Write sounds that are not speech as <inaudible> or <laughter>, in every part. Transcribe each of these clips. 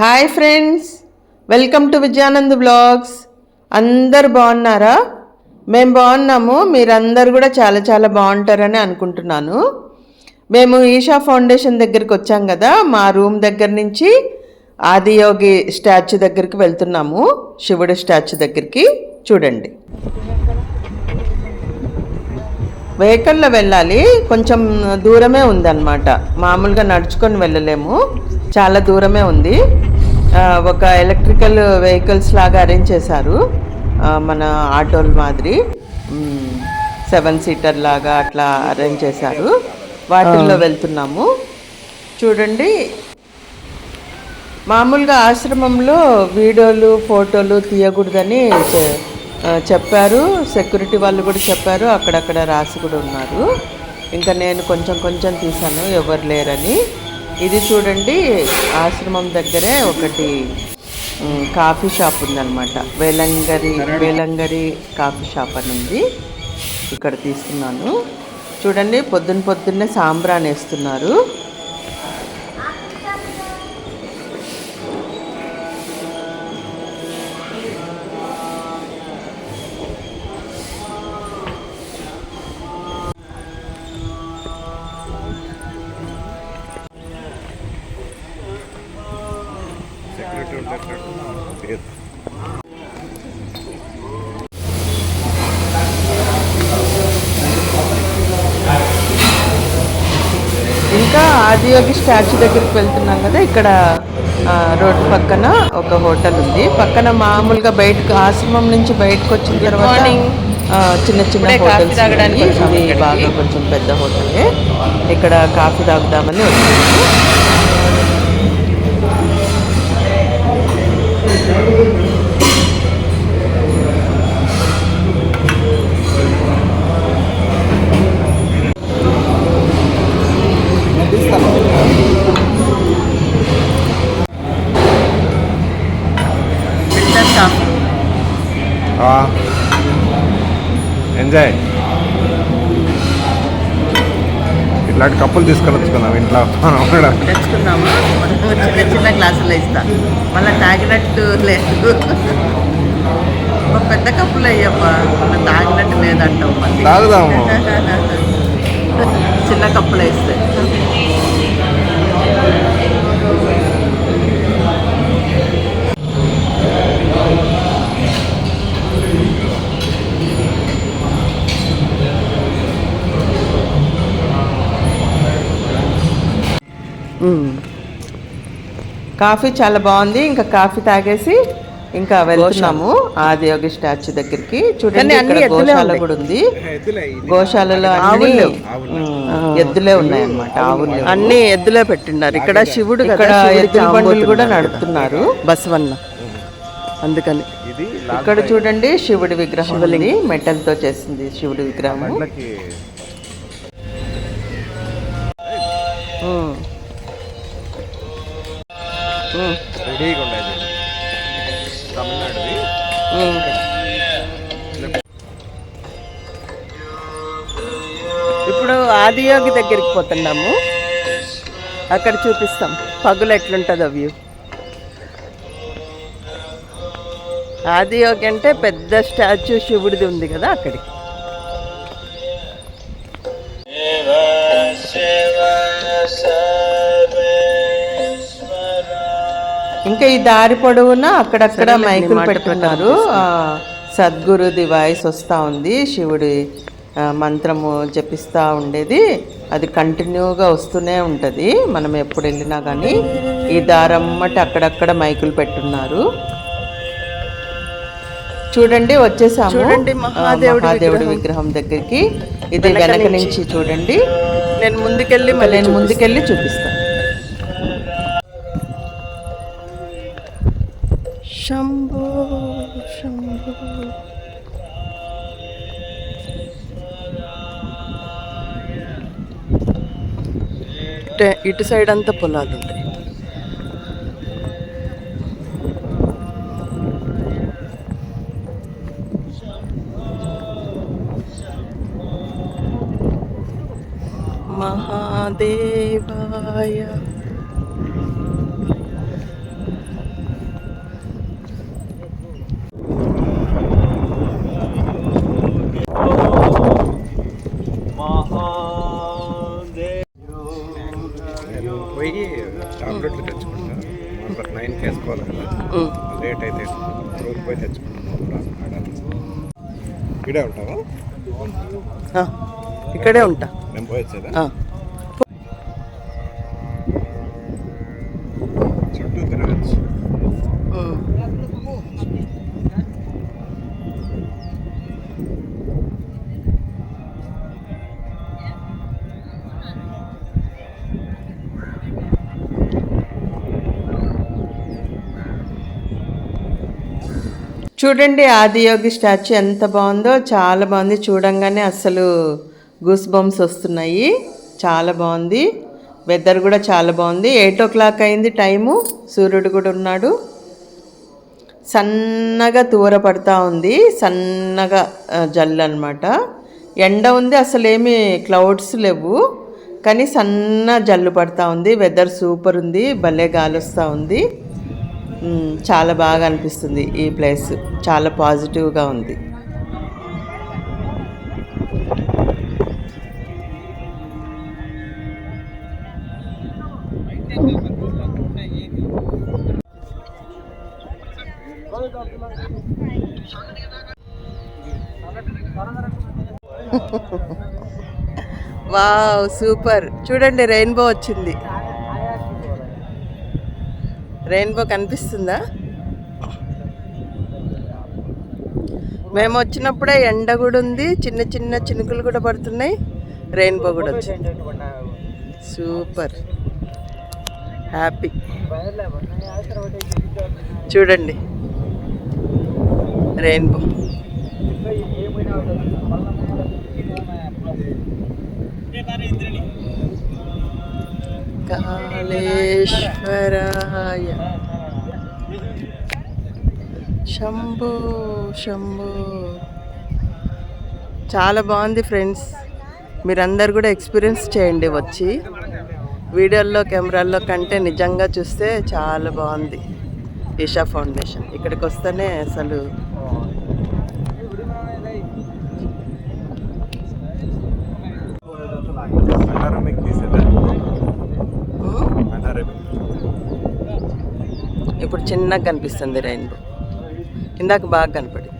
Hi friends welcome to Vijayanand blogs అందరు బాగున్నారా? మేము బాగున్నాము. మీరందరు కూడా చాలా చాలా బాగుంటారని అనుకుంటున్నాను. మేము ఈషా ఫౌండేషన్ దగ్గరికి వచ్చాం కదా. మా రూమ్ దగ్గర నుంచి ఆదియోగి స్టాచ్యూ దగ్గరికి వెళ్తున్నాము. శివుడి స్టాచ్యూ దగ్గరికి. చూడండి. వెహికల్లో వెళ్ళాలి. కొంచెం దూరమే ఉందన్నమాట. మామూలుగా నడుచుకొని వెళ్ళలేము. చాలా దూరమే ఉంది. ఒక ఎలక్ట్రికల్ వెహికల్స్ లాగా అరేంజ్ చేశారు. మన ఆటోల మాదిరి. సెవెన్ సీటర్ లాగా అట్లా అరేంజ్ చేశారు. వాటిల్లో వెళ్తున్నాము. చూడండి. మామూలుగా ఆశ్రమంలో వీడియోలు ఫోటోలు తీయకూడదని చెప్పారు. సెక్యూరిటీ వాళ్ళు కూడా చెప్పారు. అక్కడక్కడ రాసి కూడా ఉన్నారు. ఇంకా నేను కొంచెం కొంచెం తీశాను. ఎవరు లేరని. ఇది చూడండి ఆశ్రమం దగ్గరే ఒకటి కాఫీ షాప్ ఉందన్నమాట. వేలంగరి వేలంగరి కాఫీ షాప్ అని ఉంది. ఇక్కడ తీస్తున్నాను. చూడండి పొద్దున్న పొద్దున్నే సాంబ్రాన్ వేస్తున్నారు. ఇంకా ఆదియోగి స్టాచ్యూ దగ్గరికి వెళ్తున్నాం కదా ఇక్కడ రోడ్డు పక్కన ఒక హోటల్ ఉంది. పక్కన మామూలుగా బయటకు ఆశ్రమం నుంచి బయటకు వచ్చిన తర్వాత చిన్న చిన్న హోటల్స్ తాగడానికి ఇది బాగా కొంచెం పెద్ద హోటలే. ఇక్కడ కాఫీ తాగుదామని వచ్చాము. ఎంజాయ్ ఇట్లాంటి కప్పులు తీసుకొని వచ్చుకుందాం ఇంట్లో. మనం చిన్న చిన్న గ్లాసులు ఇస్తా. మళ్ళీ తాగినట్టు లేదు. ఒక పెద్ద కప్పులు అయ్యప్పా మళ్ళీ తాగినట్టు లేదంటావు మళ్ళీ తాగుదాము. చిన్న కప్పులు వేస్తే కాఫీ చాలా బాగుంది. ఇంకా కాఫీ తాగేసి ఇంకా వెళ్తున్నాము. ఆదియోగి స్టాచ్యూ దగ్గరికి. చూడండి ఇక్కడ గోశాల కూడా ఉంది. గోశాలలో అన్ని ఉమ్, ఎద్దులే ఉన్నాయన్నమాట ఆవులు అన్ని ఎద్దులే పెట్టిన్నారు ఇక్కడ శివుడు ఇక్కడ ఎద్దుల బండులు కూడా నడుపుతున్నారు. బసవన్న. అందుకని. ఇక్కడ చూడండి శివుడి విగ్రహం ఉంది. మెటల్తో చేసింది శివుడి విగ్రహం. రెడీగా ఉండేది. తమిళనాడుది. ఇప్పుడు ఆదియోగి దగ్గరికి పోతున్నాము. అక్కడ చూపిస్తాం. పగులు ఎట్లుంటుందో వ్యూ. ఆదియోగి అంటే పెద్ద స్టాచ్యూ శివుడిది ఉంది కదా అక్కడికి. ఇంకా ఈ దారి పొడవునా అక్కడక్కడ మైకులు పెట్టున్నారు. ఆ, సద్గురుది వాయిస్ వస్తూ ఉంది. శివుడి మంత్రము జపిస్తూ ఉండేది. అది కంటిన్యూగా వస్తూనే ఉంటుంది. మనం ఎప్పుడు వెళ్ళినా కానీ ఈ దారమ్మటి అక్కడక్కడ మైకులు పెట్టున్నారు. చూడండి వచ్చేసాము. చూడండి మహాదేవుడి విగ్రహం. దగ్గరికి. ఇది వెనక నుంచి. చూడండి. నేను ముందుకెళ్ళి నేను ముందుకెళ్ళి చూపిస్తాను. శంభో శంభో. ఇటు సైడ్ అంతా పొలాలు ఉంటాయి. మహాదేవాయ పోయి తెచ్చుకుంటా మాకు నైన్కి వేసుకోవాలి కదా ఉమ్. లేట్ అయితే రోజు పోయి తెచ్చుకుంటాం ఇడే ఉంటావా ఇక్కడే ఉంటా నేను పోయి వచ్చేదా చూడండి ఆదియోగి స్టాచ్యూ ఎంత బాగుందో చాలా బాగుంది. చూడంగానే అసలు గూస్ బంప్స్ వస్తున్నాయి. చాలా బాగుంది. వెదర్ కూడా చాలా బాగుంది. ఎయిట్ ఓ క్లాక్ అయింది టైము. సూర్యుడు కూడా ఉన్నాడు. సన్నగా తూర పడతా ఉంది. సన్నగా జల్లు అనమాట ఎండ ఉంది అసలు ఏమి క్లౌడ్స్ లేవు. కానీ సన్న జల్లు పడతా ఉంది. వెదర్ సూపర్ ఉంది. భలే గాలి వస్తూ ఉంది. చాలా బాగా అనిపిస్తుంది ఈ ప్లేస్. చాలా పాజిటివ్గా ఉంది. <laughs> Wow super. చూడండి రెయిన్బో వచ్చింది. రెయిన్బో కనిపిస్తుందా? మేము వచ్చినప్పుడే ఎండ కూడా ఉంది చిన్న చిన్న చినుకులు కూడా పడుతున్నాయి రెయిన్బో కూడా వచ్చింది. సూపర్. హ్యాపీ. చూడండి. రెయిన్బో. కాళేశ్వరాయ శంభో శంభో చాలా బాగుంది ఫ్రెండ్స్. మీరందరు కూడా ఎక్స్పీరియన్స్ చేయండి వచ్చి. వీడియోల్లో కెమెరాల్లో కంటే నిజంగా చూస్తే చాలా బాగుంది. ఈషా ఫౌండేషన్. ఇక్కడికి వస్తేనే అసలు మీకు తీసేదా ఇప్పుడు చిన్నగా కనిపిస్తుంది రెయిన్బో ఇందాక బాగా కనపడింది.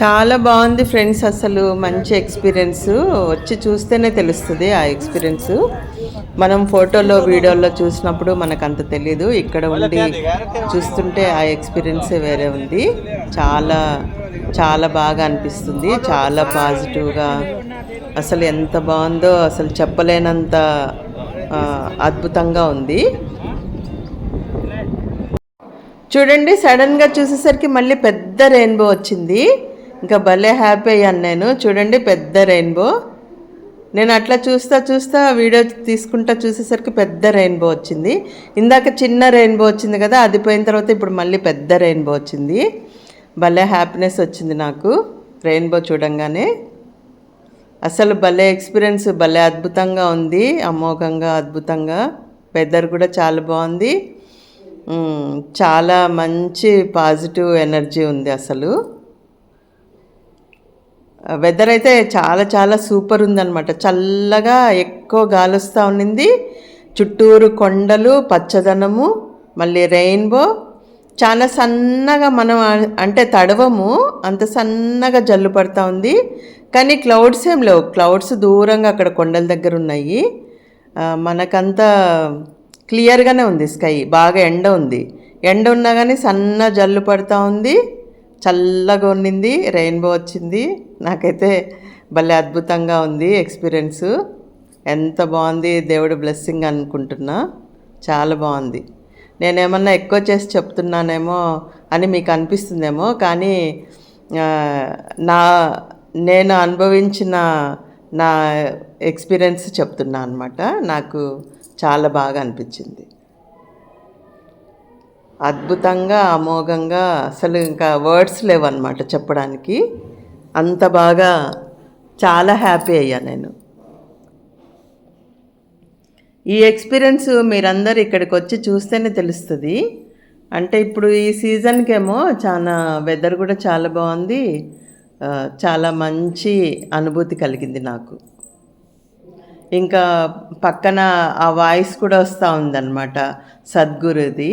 చాలా బాగుంది ఫ్రెండ్స్ అసలు మంచి ఎక్స్పీరియన్స్ వచ్చి చూస్తేనే తెలుస్తుంది ఆ ఎక్స్పీరియన్స్ మనం ఫోటోలో వీడియోలో చూసినప్పుడు మనకు అంత తెలియదు ఇక్కడ ఉండి చూస్తుంటే ఆ ఎక్స్పీరియన్సే వేరే ఉంది. చాలా చాలా బాగా అనిపిస్తుంది. చాలా పాజిటివ్గా అసలు ఎంత బాగుందో అసలు చెప్పలేనంత అద్భుతంగా ఉంది. చూడండి సడన్గా చూసేసరికి మళ్ళీ పెద్ద రెయిన్బో వచ్చింది. ఇంకా భలే హ్యాపీ అయ్యాను నేను. చూడండి పెద్ద రెయిన్బో నేను అట్లా చూస్తా చూస్తా వీడియో తీసుకుంటా చూసేసరికి పెద్ద రెయిన్బో వచ్చింది. ఇందాక చిన్న రెయిన్బో వచ్చింది కదా అది పోయిన తర్వాత ఇప్పుడు మళ్ళీ పెద్ద రెయిన్బో వచ్చింది. భలే హ్యాపీనెస్ వచ్చింది నాకు రెయిన్బో చూడంగానే. అసలు భలే ఎక్స్పీరియన్స్ భలే అద్భుతంగా ఉంది. అమోఘంగా అద్భుతంగా. వెదర్ కూడా చాలా బాగుంది. చాలా మంచి పాజిటివ్ ఎనర్జీ ఉంది అసలు. వెదర్ అయితే చాలా చాలా సూపర్ ఉందన్నమాట. చల్లగా ఎక్కువ గాలి వస్తూ ఉండింది. చుట్టూరు కొండలు పచ్చదనము మళ్ళీ రెయిన్బో చాలా సన్నగా మనం అంటే తడవము అంత సన్నగా జల్లు పడుతూ ఉంది. కానీ క్లౌడ్స్ ఏం లేవు. క్లౌడ్స్ దూరంగా అక్కడ కొండల దగ్గర ఉన్నాయి. మనకంత మనకంతా క్లియర్గానే ఉంది స్కై బాగా ఎండ ఉంది. ఎండ ఉన్నా కానీ సన్న జల్లు పడుతూ ఉంది. చల్లగా ఉన్నింది రెయిన్బో వచ్చింది. నాకైతే భలే అద్భుతంగా ఉంది ఎక్స్పీరియన్స్ ఎంత బాగుంది దేవుడు బ్లెస్సింగ్ అనుకుంటున్నా. చాలా బాగుంది. నేనేమన్నా ఎక్కువ చేసి చెప్తున్నానేమో అని మీకు అనిపిస్తుందేమో కానీ నా నేను అనుభవించిన నా ఎక్స్పీరియన్స్ చెప్తున్నా అనమాట నాకు చాలా బాగా అనిపించింది. అద్భుతంగా అమోఘంగా అసలు ఇంకా వర్డ్స్ లేవన్నమాట చెప్పడానికి. అంత బాగా చాలా హ్యాపీ అయ్యా నేను. ఈ ఎక్స్పీరియన్స్ మీరందరూ ఇక్కడికి వచ్చి చూస్తేనే తెలుస్తుంది. అంటే ఇప్పుడు ఈ సీజన్కేమో చాలా వెదర్ కూడా చాలా బాగుంది. చాలా మంచి అనుభూతి కలిగింది నాకు. ఇంకా పక్కన ఆ వాయిస్ కూడా వస్తూ ఉందన్నమాట. సద్గురుది.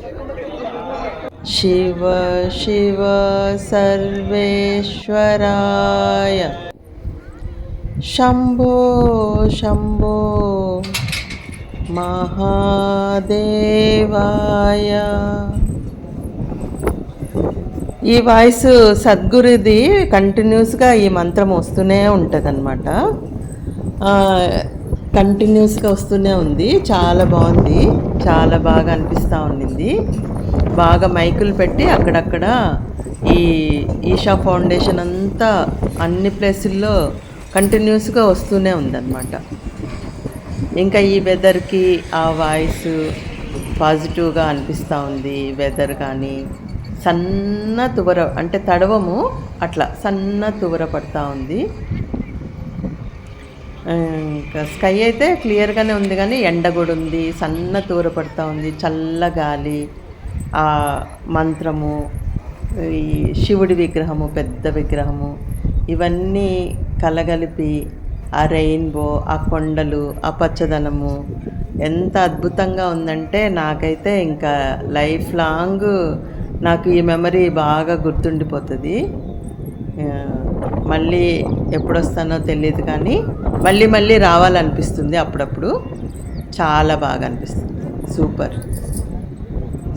శివ శివ సర్వేశ్వరాయ శంభో శంభో మహాదేవాయ ఈ వాయిస్ సద్గురుది కంటిన్యూస్గా ఈ మంత్రం వస్తూనే ఉంటుందన్నమాట. కంటిన్యూస్గా వస్తూనే ఉంది. చాలా బాగుంది. చాలా బాగా అనిపిస్తూ ఉండింది. బాగా మైకులు పెట్టి అక్కడక్కడ ఈ ఈషా ఫౌండేషన్ అంతా అన్ని ప్లేసుల్లో కంటిన్యూస్గా వస్తూనే ఉందన్నమాట. ఇంకా ఈ వెదర్కి ఆ వాయిస్ పాజిటివ్గా అనిపిస్తూ ఉంది. వెదర్ కానీ సన్న తువర అంటే తడవము అట్లా సన్న తువర పడుతూ ఉంది. ఇంకా స్కై అయితే క్లియర్గానే ఉంది కానీ ఎండ కూడా ఉంది. సన్న తూర పడుతూ ఉంది. చల్ల గాలి. మంత్రము ఈ శివుడి విగ్రహము పెద్ద విగ్రహము ఇవన్నీ కలగలిపి ఆ రెయిన్బో ఆ కొండలు ఆ పచ్చదనము ఎంత అద్భుతంగా ఉందంటే నాకైతే ఇంకా లైఫ్ లాంగ్ నాకు ఈ మెమరీ బాగా గుర్తుండిపోతుంది. మళ్ళీ ఎప్పుడొస్తానో తెలియదు కానీ మళ్ళీ మళ్ళీ రావాలనిపిస్తుంది అప్పుడప్పుడు. చాలా బాగా అనిపిస్తుంది. సూపర్.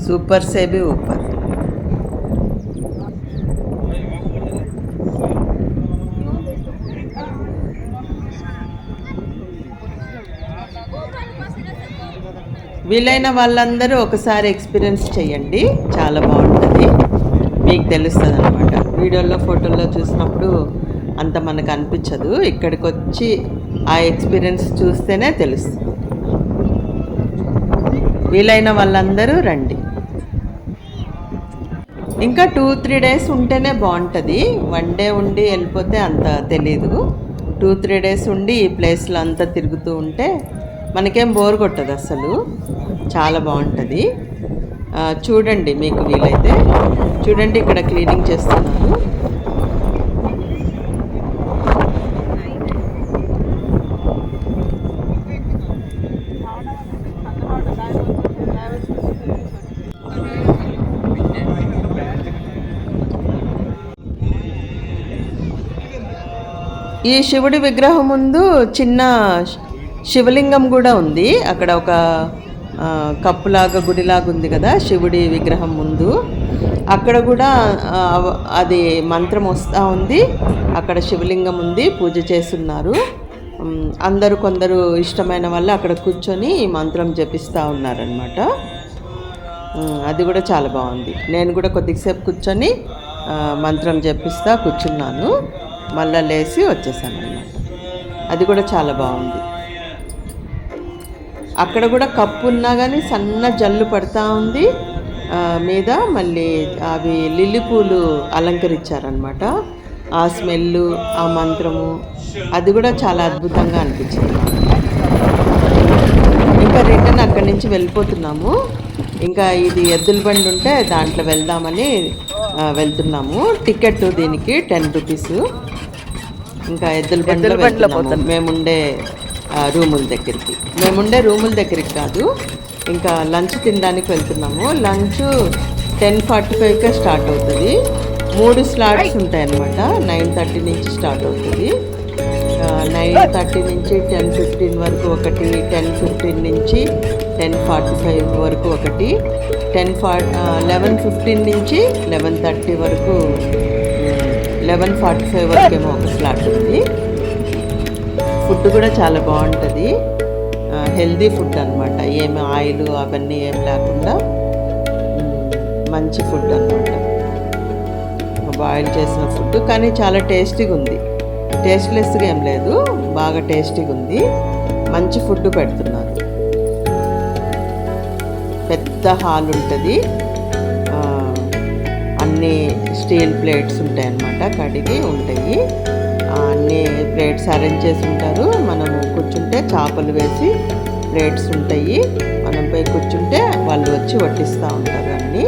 సూపర్ సేబి ఊపర్. వీలైన వాళ్ళందరూ ఒకసారి ఎక్స్పీరియన్స్ చేయండి. చాలా బాగుంటుంది. మీకు తెలుస్తుంది అనమాట వీడియోలో ఫోటోల్లో చూసినప్పుడు అంత మనకు అనిపించదు. ఇక్కడికి వచ్చి ఆ ఎక్స్పీరియన్స్ చూస్తేనే తెలుస్తుంది. వీలైన వాళ్ళందరూ రండి. ఇంకా టూ త్రీ డేస్ ఉంటేనే బాగుంటుంది. వన్ డే ఉండి వెళ్ళిపోతే అంత తెలీదు. టూ త్రీ డేస్ ఉండి ఈ ప్లేస్లో అంతా తిరుగుతూ ఉంటే మనకేం బోర్ కొట్టదు అసలు. చాలా బాగుంటుంది. చూడండి మీకు వీలైతే. చూడండి ఇక్కడ క్లీనింగ్ చేస్తున్నారు. ఈ శివుడి విగ్రహం ముందు చిన్న శివలింగం కూడా ఉంది. అక్కడ ఒక కప్పులాగా గుడిలాగా ఉంది కదా శివుడి విగ్రహం ముందు. అక్కడ కూడా అది మంత్రం వస్తూ ఉంది. అక్కడ శివలింగం ఉంది పూజ చేస్తున్నారు. ఉమ్, అందరూ కొందరు ఇష్టమైన వాళ్ళు అక్కడ కూర్చొని ఈ మంత్రం జపిస్తూ ఉన్నారనమాట అది కూడా చాలా బాగుంది. నేను కూడా కొద్దిసేపు కూర్చొని మంత్రం జపిస్తూ కూర్చున్నాను. మళ్ళా లేచి వచ్చేసాను అది కూడా చాలా బాగుంది. అక్కడ కూడా కప్పు ఉన్నా కానీ సన్న జల్లు పడతా ఉంది. మీద మళ్ళీ అవి లిల్లీ పూలు అలంకరించారనమాట ఆ స్మెల్ ఆ మంత్రము అది కూడా చాలా అద్భుతంగా అనిపించింది. ఇంకా రిటర్న్ అక్కడి నుంచి వెళ్ళిపోతున్నాము. ఇంకా ఇది ఎద్దుల బండి ఉంటే దాంట్లో వెళ్దామని వెళ్తున్నాము. టికెట్ దీనికి టెన్ రూపీస్. ఇంకా ఎద్దుల బండిలో వెళ్తున్నాము. మేముండే ఆ, రూముల దగ్గరికి. మేముండే రూముల దగ్గరికి కాదు ఇంకా లంచ్ తినడానికి వెళ్తున్నాము. లంచ్ టెన్ ఫార్టీ ఫైవ్కే స్టార్ట్ అవుతుంది. మూడు స్లాట్స్ ఉంటాయి అన్నమాట నైన్ థర్టీ నుంచి స్టార్ట్ అవుతుంది. నైన్ థర్టీ నుంచి టెన్ ఫిఫ్టీన్ వరకు ఒకటి టెన్ ఫిఫ్టీన్ నుంచి టెన్ ఫార్టీ ఫైవ్ వరకు ఒకటి టెన్ ఫా లెవెన్ ఫిఫ్టీన్ నుంచి లెవెన్ థర్టీ వరకు లెవెన్ ఫార్టీ ఫైవ్ వరకు ఏమో ఒక స్లాట్ ఉంది. ఫుడ్ కూడా చాలా బాగుంటుంది. హెల్దీ ఫుడ్ అనమాట ఏమి ఆయిల్ అవన్నీ ఏం లేకుండా మంచి ఫుడ్ అనమాట బాయిల్ చేసిన ఫుడ్ కానీ చాలా టేస్టీగా ఉంది. టేస్ట్లెస్గా ఏం లేదు బాగా టేస్టీగా ఉంది. మంచి ఫుడ్ పెడుతున్నారు. పెద్ద హాల్ ఉంటుంది. అన్ని స్టీల్ ప్లేట్స్ ఉంటాయి అన్నమాట కడిగి ఉంటాయి. అన్ని ప్లేట్స్ అరేంజ్ చేసి ఉంటారు. మనం కూర్చుంటే చేపలు వేసి ప్లేట్స్ ఉంటాయి. మనం పోయి కూర్చుంటే వాళ్ళు వచ్చి వడ్డిస్తూ ఉంటారు అన్నీ.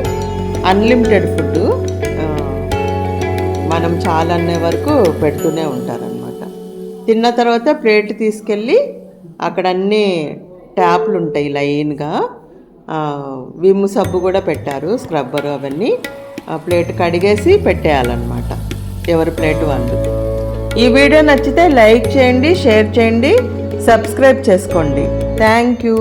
అన్లిమిటెడ్ ఫుడ్ మనం చాలా అనే వరకు పెడుతూనే ఉంటారనమాట తిన్న తర్వాత ప్లేట్ తీసుకెళ్ళి అక్కడ అన్ని ట్యాప్లు ఉంటాయి లైన్గా. విమ్ సబ్బు కూడా పెట్టారు స్క్రబ్బరు అవన్నీ. ప్లేట్ కడిగేసి పెట్టేయాలన్నమాట. ఎవరి ప్లేట్ వాళ్ళు ఈ వీడియో నచ్చితే లైక్ చేయండి షేర్ చేయండి సబ్స్క్రైబ్ చేసుకోండి. Thank you.